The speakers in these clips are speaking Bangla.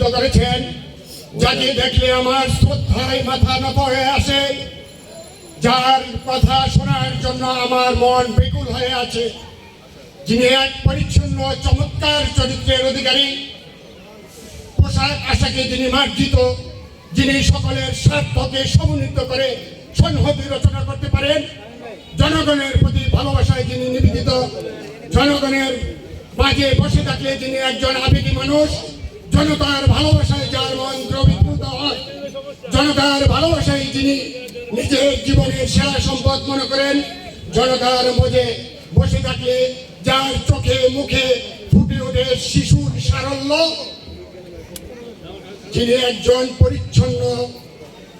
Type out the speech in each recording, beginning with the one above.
সম্মানিত করেছেন যাকে দেখলে আমার শ্রদ্ধায় মাথা নত হয়ে আসে। যার কথা শোনার জন্য আমার মন বেকুল হয়ে আছে। যিনি এক পরিচ্ছন্ন, চমৎকার চরিত্রের অধিকারী। পোশাক আশাকে যিনি মার্জিত, যিনি সকলের স্বার্থকে সমন্বিত করে সংহতি রচনা করতে পারেন, জনগণের প্রতি ভালোবাসায় যিনি নিবেদিত, জনগণের মাঝে বসে থাকলে যিনি একজন আবেগী মানুষ। জনতার ভালোবাসায় যার মন দ্রবীভূত হয়, জনতার ভালোবাসায় যিনি নিজের জীবনের সেরা সম্পদ মনে করেন, জনতার মধ্যে বসে থাকলে যার চোখে মুখে ফুটে ওঠে শিশুর সারল্য, যিনি একজন পরিচ্ছন্ন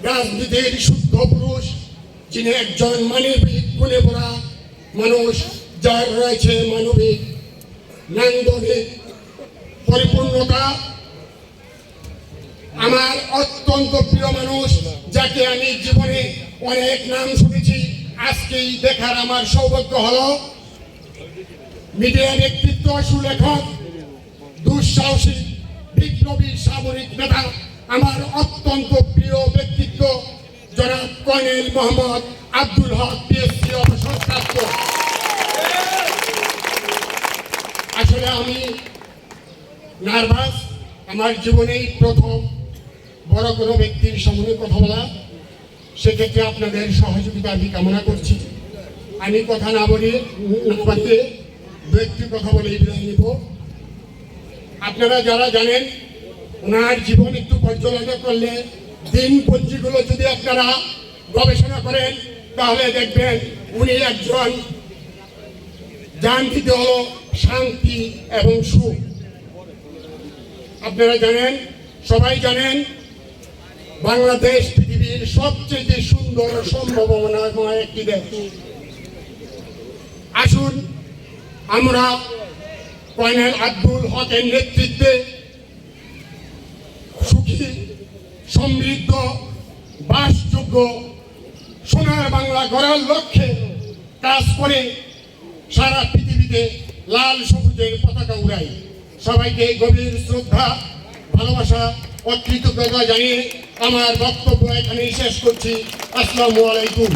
রাজনীতির শুদ্ধ পুরুষ, যিনি একজন মানবিক গুণে ভরা মানুষ, যার রয়েছে মানবিক নান্দনিক পরিপূর্ণতা আমার অত্যন্ত প্রিয় মানুষ, যাকে আমি জীবনে অনেক নাম শুনেছি, আজকেই দেখার আমার সৌভাগ্য হল মিডিয়া ব্যক্তিত্ব সুলেখক, দুঃসাহসী, বিপ্লবী সামরিক নেতা, আমার অত্যন্ত প্রিয় ব্যক্তিত্ব, জনাব কর্নেল মোহাম্মদ আব্দুল হক পিএসসি অবসরপ্রাপ্ত আসলে আমি নার্ভাস, আমার জীবনেই প্রথম বড় কোনো ব্যক্তির সামনে কথা বলা, সেক্ষেত্রে আপনাদের সহযোগিতা আমি কামনা করছি। আমি কথা না বলি না বাড়িয়ে দু একটি কথা বলে বিদায় নিব। আপনারা যারা জানেন, ওনার জীবন একটু পর্যালোচনা করলে দিন পঞ্জিগুলো যদি আপনারা গবেষণা করেন, তাহলে দেখবেন উনি একজন জানতে হলো, শান্তি এবং সুখ। আপনারা জানেন, সবাই জানেন বাংলাদেশ পৃথিবীর সবচেয়ে সুন্দর ও সম্ভাবনাময় একটি দেশ। আসুন আমরা কর্নেল আব্দুল হকের নেতৃত্বে সুখী, সমৃদ্ধ, বাসযোগ্য, সোনার বাংলা গড়ার লক্ষ্যে কাজ করে সারা পৃথিবীতে লাল সবুজের পতাকা উড়াই। সবাইকে গভীর শ্রদ্ধা, ভালোবাসা ও কৃতজ্ঞতা জানিয়ে আমার বক্তব্য এখানেই শেষ করছি। আসসালামু আলাইকুম।